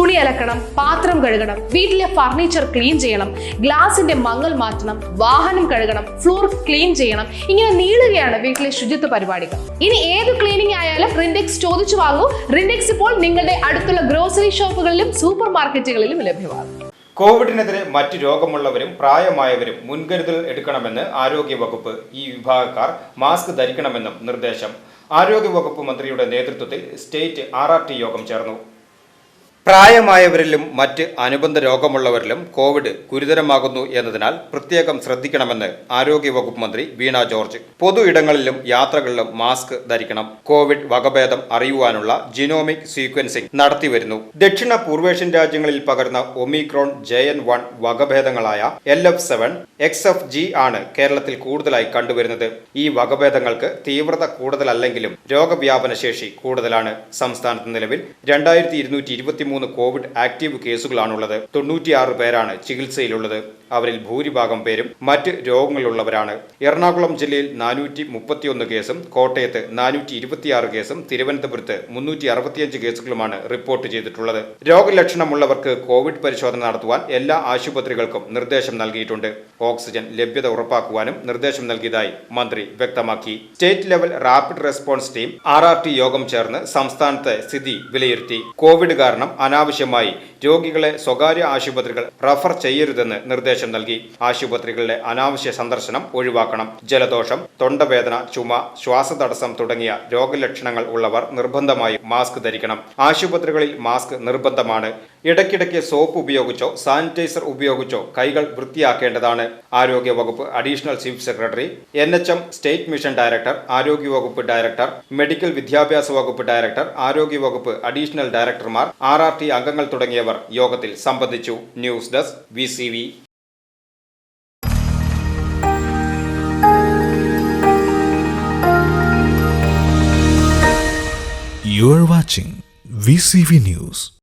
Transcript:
തുണി അലക്കണം പാത്രം കഴുകണം വീട്ടിലെ ഫർണിച്ചർ ക്ലീൻ ചെയ്യണം ഗ്ലാസിന്റെ മങ്ങൽ മാറ്റണം വാഹനം കഴുകണം ഫ്ലോർ ക്ലീൻ ചെയ്യണം. ഇങ്ങനെ നീളുകയാണ് വീട്ടിലെ ശുചിത്വ പരിപാടികൾ. ഇനി ഏത് ക്ലീനിങ് ആയാലും റിൻഡെക്സ് ചോദിച്ചു വാങ്ങൂ. റിൻഡെക്സ് ഇപ്പോൾ നിങ്ങളുടെ അടുത്തുള്ള ഗ്രോസറി ഷോപ്പുകളിലും സൂപ്പർ മാർക്കറ്റുകളിലും ലഭ്യമാണ്. കോവിഡിനെതിരെ മറ്റ് രോഗമുള്ളവരും പ്രായമായവരും മുൻകരുതൽ എടുക്കണമെന്ന് ആരോഗ്യവകുപ്പ് ഈ വിഭാഗക്കാർ മാസ്ക് ധരിക്കണമെന്നും നിർദ്ദേശം. ആരോഗ്യവകുപ്പ് മന്ത്രിയുടെ നേതൃത്വത്തിൽ സ്റ്റേറ്റ് ആർ യോഗം ചേർന്നു. പ്രായമായവരിലും മറ്റ് അനുബന്ധ രോഗമുള്ളവരിലും കോവിഡ് ഗുരുതരമാകുന്നു എന്നതിനാൽ പ്രത്യേകം ശ്രദ്ധിക്കണമെന്ന് ആരോഗ്യവകുപ്പ് മന്ത്രി വീണ ജോർജ്. പൊതു ഇടങ്ങളിലും യാത്രകളിലും മാസ്ക് ധരിക്കണം. കോവിഡ് വകഭേദം അറിയുവാനുള്ള ജിനോമിക് സീക്വൻസിംഗ് നടത്തിവരുന്നു. ദക്ഷിണ പൂർവേഷ്യൻ രാജ്യങ്ങളിൽ പകർന്ന Omicron J N one വകഭേദങ്ങളായ L F seven X F G ആണ് കേരളത്തിൽ കൂടുതലായി കണ്ടുവരുന്നത്. ഈ വകഭേദങ്ങൾക്ക് തീവ്രത കൂടുതലല്ലെങ്കിലും രോഗവ്യാപന ശേഷി കൂടുതലാണ്. സംസ്ഥാനത്ത് നിലവിൽ രണ്ടായിരത്തി ഇരുന്നൂറ്റി ഇരുപത്തിമൂന്ന് കോവിഡ് ആക്റ്റീവ് കേസുകളാണുള്ളത്. തൊണ്ണൂറ്റിയാറ് പേരാണ് ചികിത്സയിലുള്ളത്. അവരിൽ ഭൂരിഭാഗം പേരും മറ്റ് രോഗങ്ങളുള്ളവരാണ് എറണാകുളം ജില്ലയിൽ നാനൂറ്റി മുപ്പത്തിയൊന്ന് കേസും കോട്ടയത്ത് നാനൂറ്റി ഇരുപത്തിയാറ് കേസും തിരുവനന്തപുരത്ത് മുന്നൂറ്റി അറുപത്തിയഞ്ച് കേസുകളുമാണ് റിപ്പോർട്ട് ചെയ്തിട്ടുള്ളത്. രോഗലക്ഷണമുള്ളവർക്ക് കോവിഡ് പരിശോധന നടത്തുവാൻ എല്ലാ ആശുപത്രികൾക്കും നിർദ്ദേശം നൽകിയിട്ടുണ്ട്. ഓക്സിജൻ ലഭ്യത ഉറപ്പാക്കുവാനും നിർദ്ദേശം നൽകിയതായി മന്ത്രി വ്യക്തമാക്കി. State level rapid response team R R T യോഗം ചേർന്ന് സംസ്ഥാനത്തെ സ്ഥിതി വിലയിരുത്തി. കോവിഡ് കാരണം അനാവശ്യമായി രോഗികളെ സ്വകാര്യ ആശുപത്രികൾ റഫർ ചെയ്യരുതെന്ന് നിർദ്ദേശം നൽകി. ആശുപത്രികളിലെ അനാവശ്യ സന്ദർശനം ഒഴിവാക്കണം. ജലദോഷം തൊണ്ടവേദന ചുമ ശ്വാസതടസ്സം തുടങ്ങിയ രോഗലക്ഷണങ്ങൾ ഉള്ളവർ നിർബന്ധമായും മാസ്ക് ധരിക്കണം. ആശുപത്രികളിൽ മാസ്ക് നിർബന്ധമാണ്. ഇടയ്ക്കിടയ്ക്ക് സോപ്പ് ഉപയോഗിച്ചോ സാനിറ്റൈസർ ഉപയോഗിച്ചോ കൈകൾ വൃത്തിയാക്കേണ്ടതാണ്. ആരോഗ്യ വകുപ്പ് additional chief secretary N H M state mission director ആരോഗ്യ വകുപ്പ് ഡയറക്ടർ മെഡിക്കൽ വിദ്യാഭ്യാസ വകുപ്പ് ഡയറക്ടർ ആരോഗ്യ വകുപ്പ് അഡീഷണൽ ഡയറക്ടർമാർ ആർ ആർ ടി അംഗങ്ങൾ തുടങ്ങിയവർ യോഗത്തിൽ സംബന്ധിച്ചു. ന്യൂസ് ഡെസ്ക് വി You are watching VCV News.